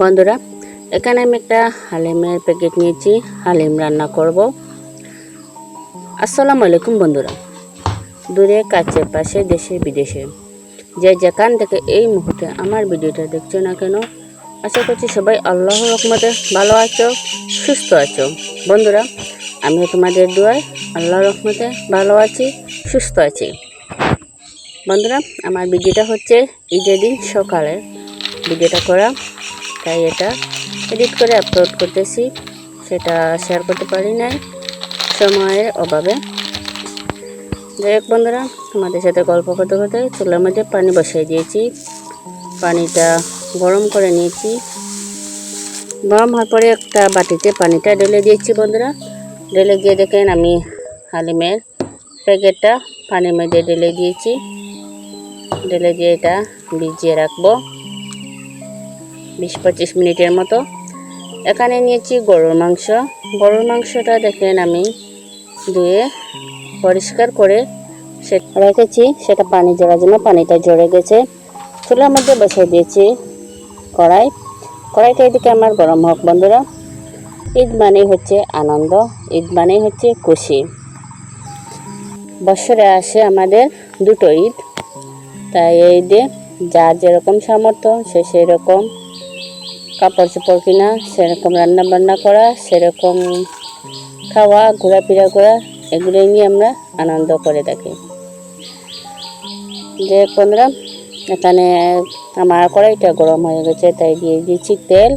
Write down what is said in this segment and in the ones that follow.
বন্ধুরা, এখানে আমি একটা হালিমের প্যাকেট নিয়েছি, হালিম রান্না করব। আসসালামু আলাইকুম বন্ধুরা, দূরে, কাছে, পাশে, দেশে, বিদেশে। যে যেখান থেকে এই মুহূর্তে আমার ভিডিওটা দেখছ না কেন, আশা করছি সবাই আল্লাহ রহমতে ভালো আছো, সুস্থ আছো। বন্ধুরা, আমিও তোমাদের দোয়ায় আল্লাহ রহমতে ভালো আছি, সুস্থ আছি। বন্ধুরা, আমার ভিডিওটা হচ্ছে ঈদের দিন সকালে ভিডিওটা করা। তাই এটা এডিট করে আপলোড করতেছি। সেটা শেয়ার করতে পারি নাই। সময়ের অভাবে। যাই হোক বন্ধুরা আমাদের সাথে গল্প করতে করতে চুলার মধ্যে পানি বসিয়ে দিয়েছি। পানিটা গরম করে নিয়েছি। গরম হওয়ার পরে একটা বাটিতে পানিটা ঢেলে দিয়েছি বন্ধুরা। ঢেলে গিয়ে দেখেন আমি হালিমের প্যাকেটটা পানির মধ্যে ঢেলে দিয়েছি। ঢেলে দিয়ে এটা ভিজিয়ে রাখব। বিশ পঁচিশ মিনিটের মতো। এখানে নিয়েছি গরুর মাংস। গরুর মাংসটা দেখেন আমি ধুয়ে পরিষ্কার করে সে রেখেছি। সেটা পানি জড়ার জন্য, পানিটা জড়ে গেছে। চুলার মধ্যে বসিয়ে দিয়েছি কড়াই। কড়াইটা এদিকে আমার গরম হোক বন্ধুরা। ঈদ মানেই হচ্ছে আনন্দ, ঈদ মানেই হচ্ছে খুশি। বছরে আসে আমাদের দুটো ঈদ। তাই এই ঈদে যা যেরকম সামর্থ্য, সে সেরকম কাপড় চোপড় কিনা, সেরকম রান্না বান্না করা, সেরকম খাওয়া, ঘোরাফেরা করা এগুলো নিয়ে আমরা আনন্দ করে থাকি। যে বন্ধুরা, এখানে আমার কড়াইটা গরম হয়ে গেছে, তাই দিয়ে দিচ্ছি তেল।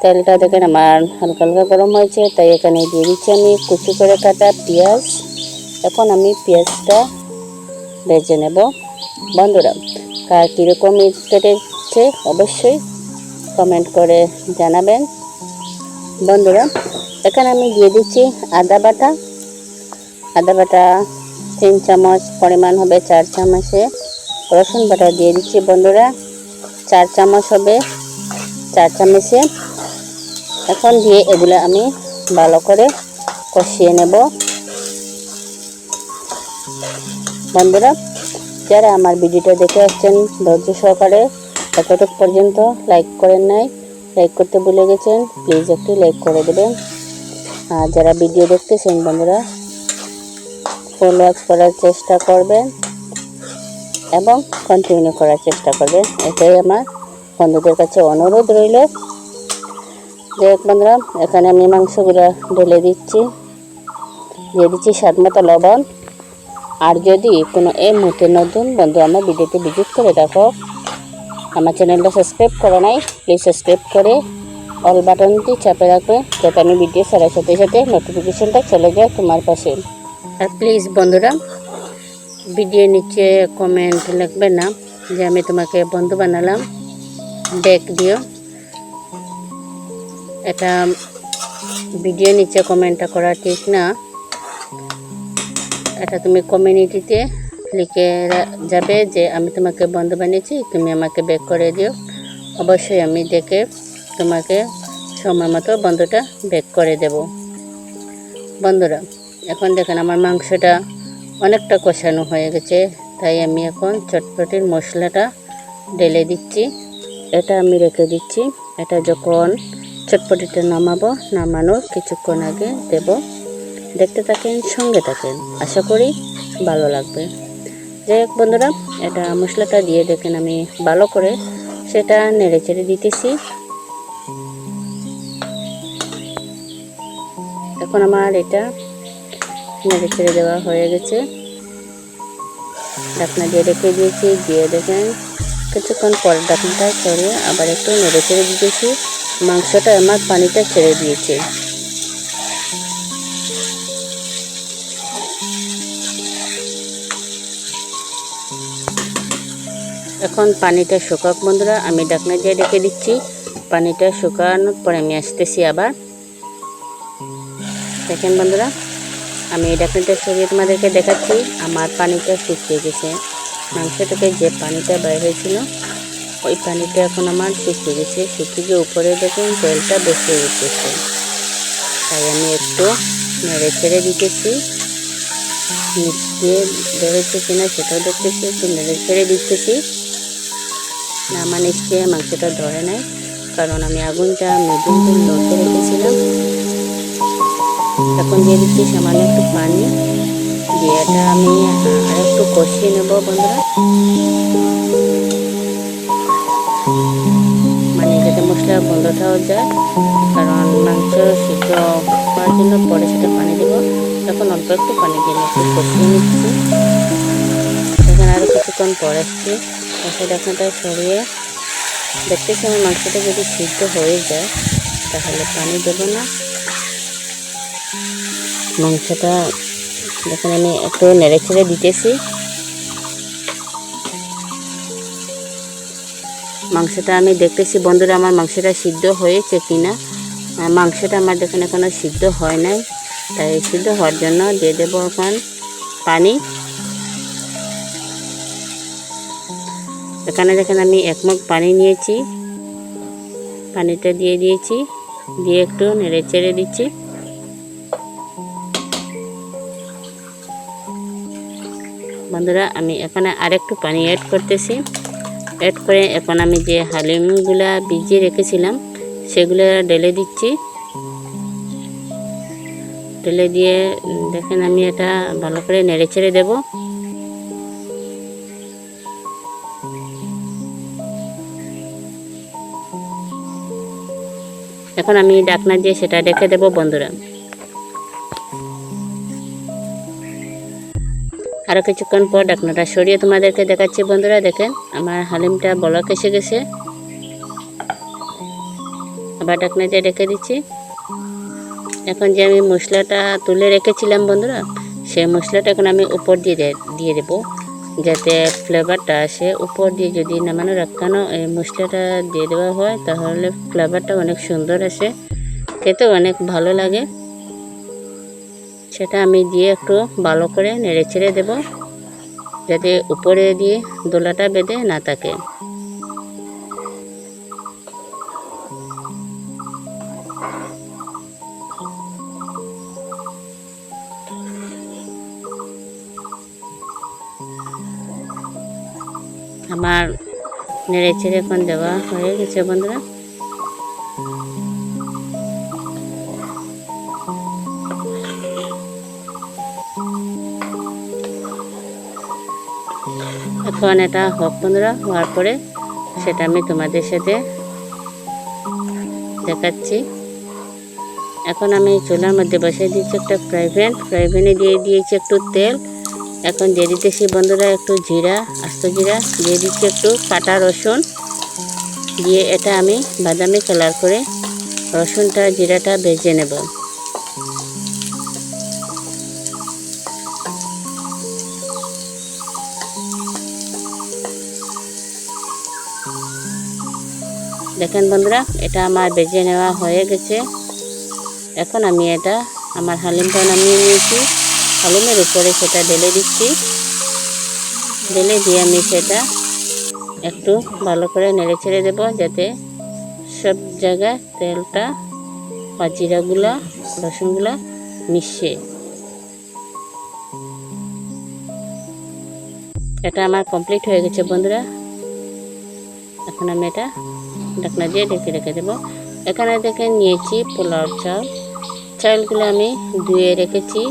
তেলটা দেখেন আমার হালকা হালকা গরম হয়েছে, তাই এখানে দিয়ে দিচ্ছি আমি কুচি করে কাটা পেঁয়াজ। এখন আমি পেঁয়াজটা ভেজে নেব। বন্ধুরা, কার কীরকম কেটেছে অবশ্যই কমেন্ট করে জানাবেন। বন্ধুরা, এখানে আমি দিয়ে দিচ্ছি আদা বাটা। আদা বাটা তিন চামচ পরিমাণ হবে চার চামচে। রসুন বাটা দিয়ে দিচ্ছি বন্ধুরা, চার চামচ হবে চার চামচে। এখন দিয়ে এগুলো আমি ভালো করে কষিয়ে নেব। বন্ধুরা, যারা আমার ভিডিওটা দেখে আসছেন, ধৈর্য সহকারে এতটুক পর্যন্ত লাইক করেন নাই। লাইক করতে ভুলে গেছেন, প্লিজ একটু লাইক করে দেবেন। আর যারা ভিডিও দেখতেছেন, বন্ধুরা ফুল ওয়াচ করার চেষ্টা করবেন এবং কন্টিনিউ করার চেষ্টা করবেন। এটাই আমার বন্ধুদের কাছে অনুরোধ রইল। যে বন্ধুরা, এখানে আমি মাংসগুলো ঢেলে দিচ্ছি। দিয়ে দিচ্ছি স্বাদ মতো লবণ। আর যদি কোনো এই মুহূর্তে নতুন বন্ধু আমার ভিডিওতে ভিজিট করে দেখো আমার চ্যানেলটা সাবস্ক্রাইব করে নাই প্লিজ সাবস্ক্রাইব করে অল বাটনটি চাপে রাখবে, যাতে আমি ভিডিও ছাড়ার সাথে সাথে নোটিফিকেশনটা চলে যায় তোমার পাশে। আর প্লিজ বন্ধুরা ভিডিও নিচে কমেন্ট লিখবে না, যে আমি তোমাকে বন্ধু বানালাম, দেখ দিও। এটা ভিডিও নিচে কমেন্টটা করা ঠিক না। এটা তুমি কমিউনিটিতে লিখে যাবে যে আমি তোমাকে বন্ধু বানিয়েছি, তুমি আমাকে ব্যাক করে দিও। অবশ্যই আমি দেখে তোমাকে সময় মতো বন্ধুটা ব্যাক করে দেব। বন্ধুরা, এখন দেখেন আমার মাংসটা অনেকটা কষানো হয়ে গেছে, তাই আমি এখন চটপটির মশলাটা ঢেলে দিচ্ছি। এটা আমি রেখে দিচ্ছি। এটা যখন চটপটিটা নামাবো, নামানোর কিছুক্ষণ আগে দেব। দেখতে থাকেন, সঙ্গে থাকেন। আশা করি ভালো লাগবে। যাই হোক বন্ধুরা, এটা মশলাটা দিয়ে দেখেন আমি ভালো করে সেটা নেড়ে চেড়ে দিতেছি। এখন আমার এটা নেড়ে চেড়ে দেওয়া হয়ে গেছে। ঢাকনা দিয়ে রেখে দিয়েছি, দিয়ে দেখেন কিছুক্ষণ পর ঢাকনাটা সরিয়ে আবার একটু নেড়ে চেড়ে দিতেছি। মাংসটা আমার পানিটা ছেড়ে দিয়েছে। এখন পানিটা শুকাক বন্ধুরা, আমি ঢাকনা দিয়ে রেখে দিচ্ছি। পানিটা শুকানোর পরে আমি আসতেছি আবার। দেখেন বন্ধুরা, আমি এই ঢাকনাটা সরিয়ে তোমাদেরকে দেখাচ্ছি, আমার পানিটা শুকিয়ে গেছে। মাংস থেকে যে পানিটা বের হয়েছিল, ওই পানিটা এখন আমার শুকিয়ে গেছে। শুকিয়ে উপরে দেখেন তেলটা বেশি উঠেছে তাই আমি একটু নেড়ে ছেড়ে দিতেছি। নিচ ধরেছে কিনা সেটাও দেখতেছি, একটু নেড়ে ছেড়ে দিতেছি। না নিচ দিয়ে মাংসটা ধরে নেয়। কারণ আমি আগুনটা মিডিয়াম লোতে রেখেছিলাম। এখন দিয়ে দিচ্ছি সামান্য একটু পানি। দিয়ে এটা আমি আর একটু কষিয়ে নেব বন্ধুরা। মানে যাতে মশলা বন্ধটাও যায়। কারণ মাংস সিদ্ধ হওয়ার জন্য পরে সেটা পানি দেবো। তখন অল্প একটু পানি দিয়ে একটু কষিয়ে নিচ্ছি। এখানে আরও কিছুক্ষণ পর আসছি। এসে ঢাকনাটা সরিয়ে দেখতেছি আমার মাংসটা যদি সিদ্ধ হয়ে যায় তাহলে পানি দেবো না। মাংসটা দেখুন আমি একটু নেড়ে ছেড়ে দিতেছি। মাংসটা আমি দেখতেছি বন্ধুরা আমার মাংসটা সিদ্ধ হয়েছে কিনা? আহ, মাংসটা আমার দেখুন এখনও সিদ্ধ হয় নাই। তাই সিদ্ধ হওয়ার জন্য দিয়ে দেবো এখন পানি। এখানে দেখেন আমি এক মগ পানি নিয়েছি। পানিটা দিয়ে দিয়েছি। দিয়ে একটু নেড়ে চেড়ে দিচ্ছি। বন্ধুরা, আমি এখানে আরেকটু পানি অ্যাড করতেছি। অ্যাড করে এখন আমি যে হালিমগুলা ভিজিয়ে রেখেছিলাম, সেগুলো ঢেলে দিচ্ছি। ঢেলে দিয়ে দেখেন আমি এটা ভালো করে নেড়ে ছেড়ে দেবো। এখন আমি ডাকনা দিয়ে সেটা রেখে দেবো বন্ধুরা। আরও কিছুক্ষণ পর ডাকনাটা সরিয়ে তোমাদেরকে দেখাচ্ছি বন্ধুরা দেখেন আমার হালিমটা বলক এসে গেছে। আবার ডাকনা দিয়ে রেখে দিচ্ছি। এখন যে আমি মশলাটা তুলে রেখেছিলাম বন্ধুরা, সেই মশলাটা এখন আমি উপর দিয়ে দিয়ে দেবো। যাতে ফ্লেভারটা আসে। উপর দিয়ে যদি নামানো রাখানো এই মশলাটা দিয়ে দেওয়া হয়, তাহলে ফ্লেভারটা অনেক সুন্দর আসে। খেতে অনেক ভালো লাগে। সেটা আমি দিয়ে একটু ভালো করে নেড়ে ছেড়ে দেবো, যাতে উপরে দিয়ে দোলাটা বেঁধে না থাকে। আমার নেড়ে ছেড়ে এখন দেওয়া হয়ে গেছে, বন্ধুরা। এখন এটা হোক, বন্ধুরা, হওয়ার পরে সেটা আমি তোমাদের সাথে দেখাচ্ছি। এখন আমি চুলার মধ্যে বসিয়ে দিয়েছি একটা ফ্রাই প্যান। ফ্রাই প্যানে দিয়ে দিয়েছি একটু তেল। এখন দিয়ে দিতেছি বন্ধুরা একটু জিরা, আস্ত জিরা, দিয়ে দিচ্ছি একটু কাটা রসুন। দিয়ে এটা আমি বাদামি কালার করে রসুনটা, জিরাটা ভেজে নেব। দেখেন বন্ধুরা, এটা আমার বেজে নেওয়া হয়ে গেছে। এখন আমি এটা আমার হালিমটা নামিয়ে নিয়েছি। হালিমের উপরে সেটা ঢেলে দিচ্ছি। ঢেলে দিয়ে আমি সেটা একটু ভালো করে নেড়ে ছেড়ে দেবো যাতে সব জায়গায় তেলটা বা জিরাগুলা, রসুনগুলা মিশে। এটা আমার কমপ্লিট হয়ে গেছে বন্ধুরা। এখন আমি এটা ঢাকনা দিয়ে ঢেকে রেখে দেবো। এখানে দেখে নিয়েছি পোলাও চাল। চালগুলো আমি ধুয়ে রেখেছি।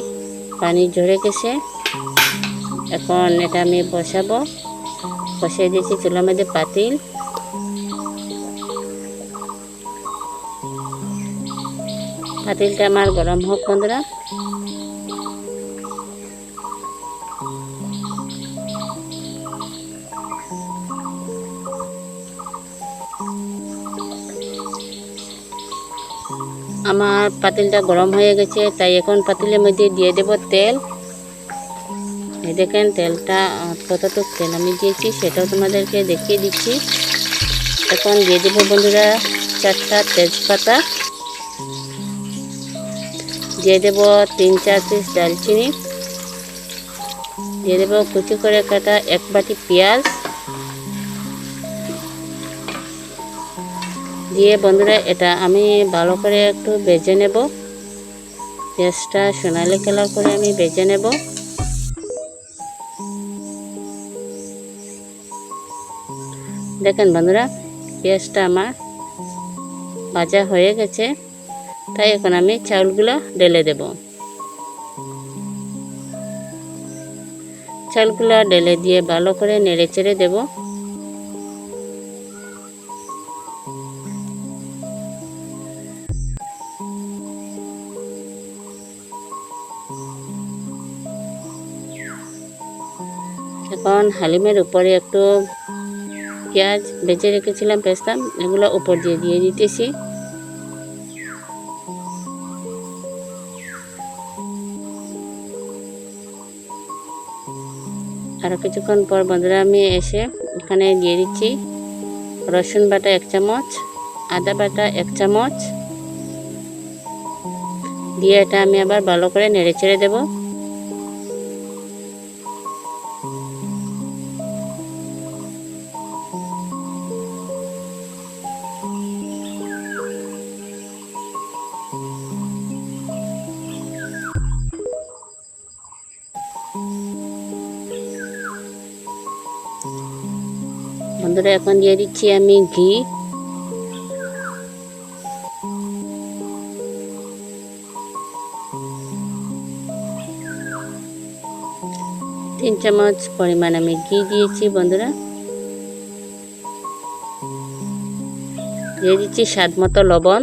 পানি ঝরে গেছে। এখন এটা আমি বসাবো। বসিয়ে দিয়েছি চুলার মধ্যে পাতিল। পাতিলটা আমার গরম হোক বন্ধুরা। আমার পাতিলটা গরম হয়ে গেছে, তাই এখন পাতিলের মধ্যে দিয়ে দেব তেল। এই দেখেন তেলটা, কতটুক তেল আমি দিয়েছি সেটাও তোমাদেরকে দেখিয়ে দিচ্ছি। এখন দিয়ে দেবো বন্ধুরা চারটা তেজপাতা। দিয়ে দেব তিন চার পিস দালচিনি দিয়ে দেবো কুচি করে কাটা এক বাটি পেঁয়াজ। দিয়ে বন্ধুরা, এটা আমি ভালো করে একটু বেজে নেব। পেঁয়াজটা সোনালি কালার করে আমি বেজে নেব। দেখেন বন্ধুরা পেঁয়াজটা আমার ভাজা হয়ে গেছে। তাই এখন আমি চাউলগুলো ঢেলে দেব। চাউলগুলো ডেলে দিয়ে ভালো করে নেড়ে চেড়ে দেবো। এখন হালিমের উপরে একটু পেঁয়াজ বেজে রেখেছিলাম, পেস্তা, এগুলো উপর দিয়ে দিয়ে দিতেছি। আরও কিছুক্ষণ পর বন্ধুরা আমি এসে এখানে দিয়ে দিচ্ছি রসুন বাটা এক চামচ, আদা বাটা এক চামচ। দিয়ে এটা আমি আবার ভালো করে নেড়ে চেড়ে দেবো। বন্ধুরা, এখন দিয়ে দিচ্ছি আমি ঘি। তিন চামচ পরিমাণ আমি ঘি দিয়েছি বন্ধুরা। দিয়ে দিচ্ছি স্বাদ মতো লবণ।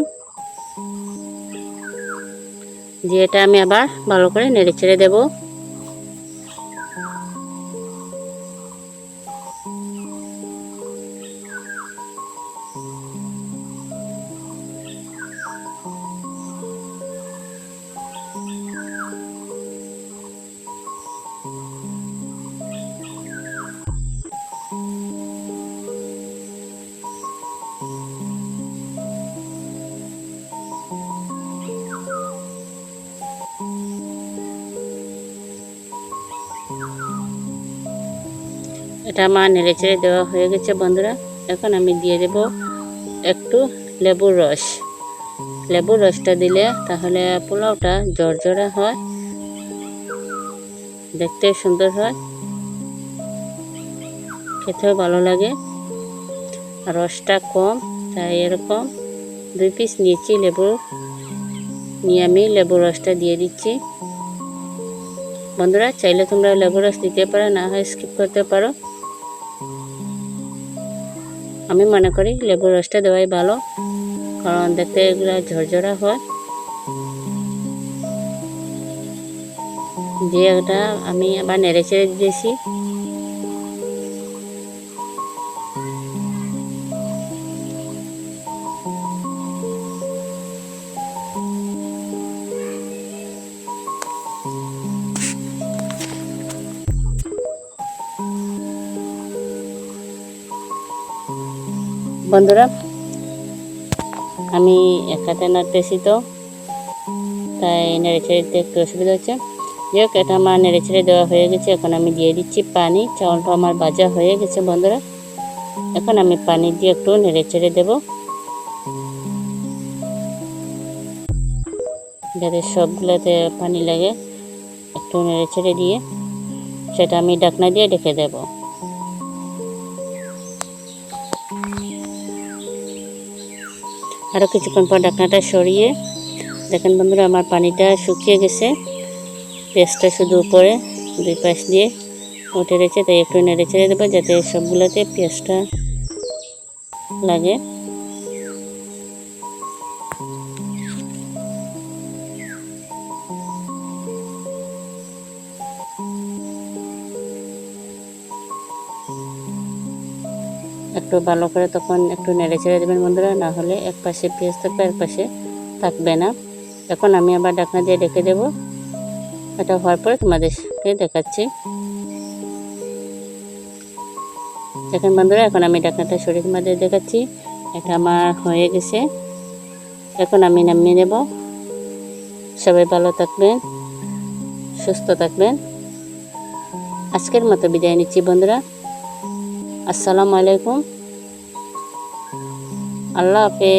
দিয়ে এটা আমি আবার ভালো করে নেড়ে ছেড়ে দেবো। এটা আমার নেড়ে চেড়ে দেওয়া হয়ে গেছে, বন্ধুরা। এখন আমি দিয়ে দেব একটু লেবুর রস। লেবুর রসটা দিলে তাহলে পোলাওটা জর্জরা হয়, দেখতে সুন্দর হয়, খেতেও ভালো লাগে। রসটা কম, তাই এরকম দুই পিস নিয়েছি লেবু। নিয়ে আমি লেবুর রসটা দিয়ে দিচ্ছি। বন্ধুরা, চাইলে তোমরা লেবু রস দিতে পারো, না হয় স্কিপ করতে পারো। আমি মনে করি লেবুর রসটা দেওয়াই ভালো, কারণ দেখতে এগুলো ঝরঝরা হয়। দিয়ে ওটা আমি আবার নেড়ে চেড়ে দিয়েছি। বন্ধুরা, আমি একাতে নাড়তেছি তো, তাই নেড়ে ছেড়ে দিতে একটু অসুবিধা হচ্ছে। যাই হোক, এটা আমার নেড়ে ছেড়ে দেওয়া হয়ে গেছে, এখন আমি দিয়ে দিচ্ছি পানি, চাউলটা আমার ভাজা হয়ে গেছে বন্ধুরা। এখন আমি পানি দিয়ে একটু নেড়ে ছেড়ে দেবো। যাতে সবগুলোতে পানি লাগে, একটু নেড়ে ছেড়ে দিয়ে, সেটা আমি ডাকনা দিয়ে ডেকে দেবো। আরও কিছুক্ষণ পর ঢাকনাটা সরিয়ে, দেখেন বন্ধুরা আমার পানিটা শুকিয়ে গেছে। পেঁয়াজটা শুধু উপরে, দুই পাশ দিয়ে উঠে রয়েছে তাই একটু নেড়ে ছেড়ে দেবো যাতে সবগুলোতে পেঁয়াজটা লাগে। একটু ভালো করে তখন একটু নেড়ে ছেড়ে দেবেন বন্ধুরা, না হলে এক পাশে পেঁয়াজ থাকবে, এক পাশে থাকবে না। এখন আমি আবার ডাকনা দিয়ে ডেকে দেবো। এটা হওয়ার পরে তোমাদেরকে দেখাচ্ছি। দেখেন বন্ধুরা, এখন আমি ডাকনাটা শরীর তোমাদের দেখাচ্ছি। এটা আমার হয়ে গেছে। এখন আমি নামিয়ে দেব সবাই ভালো থাকবেন, সুস্থ থাকবেন। আজকের মতো বিদায় নিচ্ছি বন্ধুরা। আসসালামু আলাইকুম। আল্লাহ হাফেজ।